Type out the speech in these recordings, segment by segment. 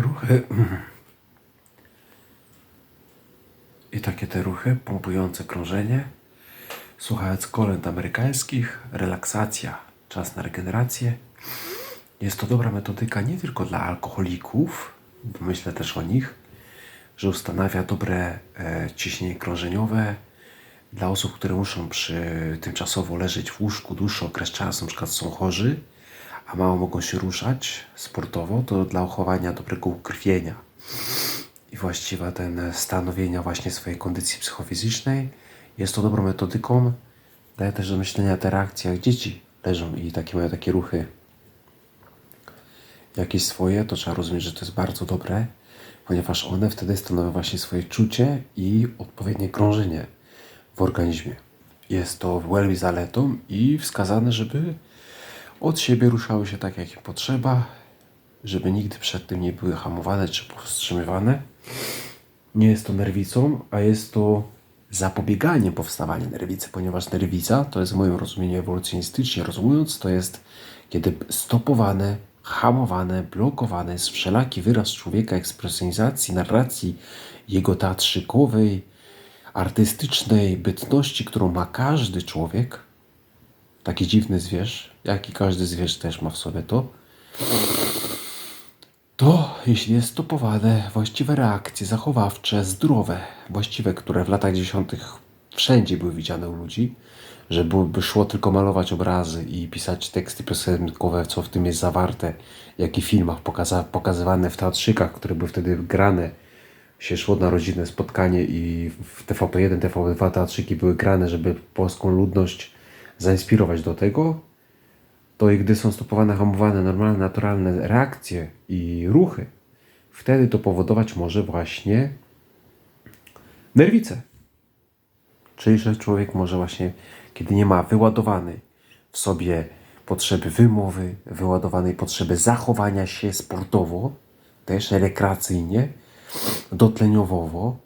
ruchy. I takie te ruchy, pompujące krążenie, słuchając kolęd amerykańskich, relaksacja, czas na regenerację. Jest to dobra metodyka nie tylko dla alkoholików, bo myślę też o nich, że ustanawia dobre e, ciśnienie krążeniowe dla osób, które muszą przy tymczasowo leżeć w łóżku dłuższy okres czasu, na przykład są chorzy, a mało mogą się ruszać sportowo, to dla uchowania dobrego ukrwienia i właściwa ten stanowienia właśnie swojej kondycji psychofizycznej jest to dobrą metodyką. Daje też do myślenia te reakcje, jak dzieci leżą i takie mają takie ruchy jakieś swoje, to trzeba rozumieć, że to jest bardzo dobre, ponieważ one wtedy stanowią właśnie swoje czucie i odpowiednie krążenie w organizmie. Jest to wielmi zaletą i wskazane, żeby od siebie ruszały się tak, jak potrzeba, żeby nigdy przed tym nie były hamowane czy powstrzymywane. Nie jest to nerwicą, a jest to zapobieganiem powstawania nerwicy, ponieważ nerwica, to jest w moim rozumieniu ewolucjonistycznie rozumując, to jest kiedy stopowane, hamowane, blokowane jest wszelaki wyraz człowieka, ekspresjonizacji, narracji jego teatrzykowej, artystycznej bytności, którą ma każdy człowiek, taki dziwny zwierz, jak i każdy zwierz też ma w sobie to, to jeśli jest stopowane właściwe reakcje zachowawcze, zdrowe, właściwe, które w latach 10. wszędzie były widziane u ludzi, że byłoby szło tylko malować obrazy i pisać teksty piosenkowe, co w tym jest zawarte, jak i w filmach pokaza- pokazywane w teatrzykach, które były wtedy grane, się szło na rodzinne spotkanie i w TVP1, TVP2 teatrzyki były grane, żeby polską ludność zainspirować do tego, to i gdy są stopowane, hamowane normalne, naturalne reakcje i ruchy, wtedy to powodować może właśnie nerwice. Czyli, że człowiek może właśnie, kiedy nie ma wyładowanej w sobie potrzeby wymowy, wyładowanej potrzeby zachowania się sportowo, też rekreacyjnie, dotleniowowo,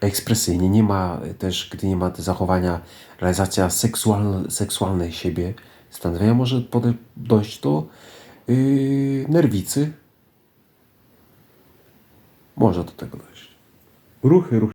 ekspresyjnie, nie ma też, gdy nie ma te zachowania, realizacja seksualna, seksualnej siebie, stanowienia może dojść do yy, nerwicy. Może do tego dojść. Ruchy, ruchy.